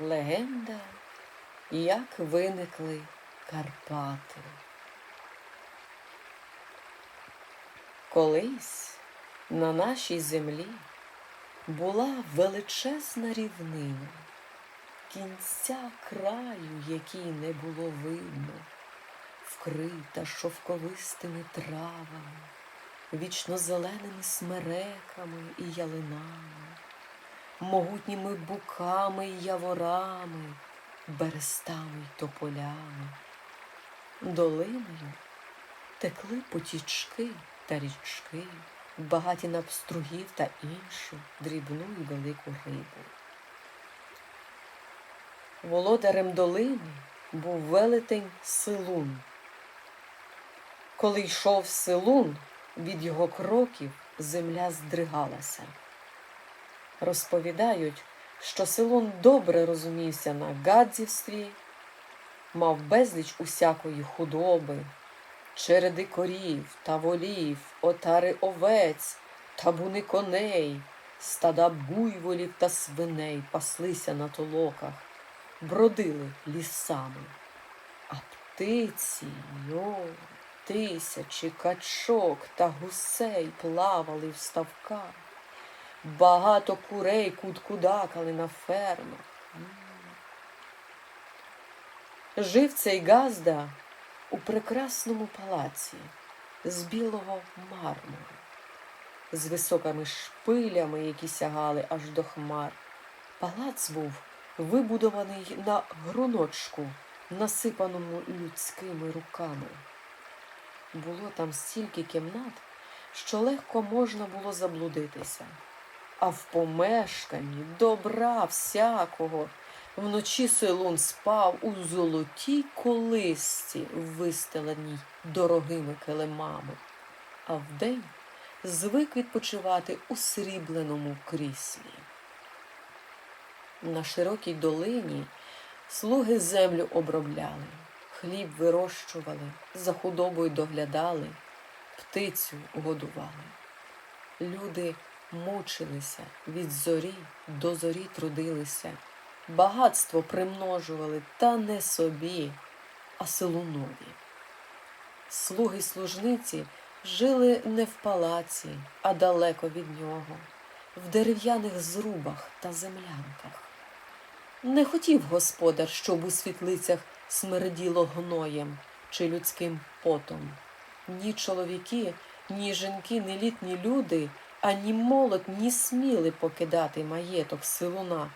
Легенда, як виникли Карпати. Колись на нашій землі була величезна рівнина, кінця краю, якій не було видно, вкрита шовковистими травами, вічно зеленими смереками і ялинами, могутніми буками й яворами, берестами й тополями. Долиною текли потічки та річки, багаті на пстругів та іншу дрібну і велику рибу. Володарем долини був велетень Силун. Коли йшов Силун, від його кроків земля здригалася. Розповідають, що Силун добре розумівся на гадзівстві, мав безліч усякої худоби, череди корів та волів, отари овець, табуни коней, стада буйволів та свиней паслися на толоках, бродили лісами. А птиці, йо, тисячі качок та гусей плавали в ставках. Багато курей куткудакали на фермах. Жив цей Газда у прекрасному палаці з білого мармуру, з високими шпилями, які сягали аж до хмар. Палац був вибудований на груночку, насипаному людськими руками. Було там стільки кімнат, що легко можна було заблудитися. А в помешканні добра всякого вночі Силун спав у золотій колисці, вистеленій дорогими килимами, а вдень звик відпочивати у срібленому кріслі. На широкій долині слуги землю обробляли, хліб вирощували, за худобою доглядали, птицю годували. Люди мучилися від зорі до зорі трудилися, багатство примножували та не собі, а силунові. Слуги служниці жили не в палаці, а далеко від нього, в дерев'яних зрубах та землянках. Не хотів господар, щоб у світлицях смерділо гноєм чи людським потом. Ні чоловіки, ні жінки, ні літні люди, ані молодь ні сміли покидати маєток силуна,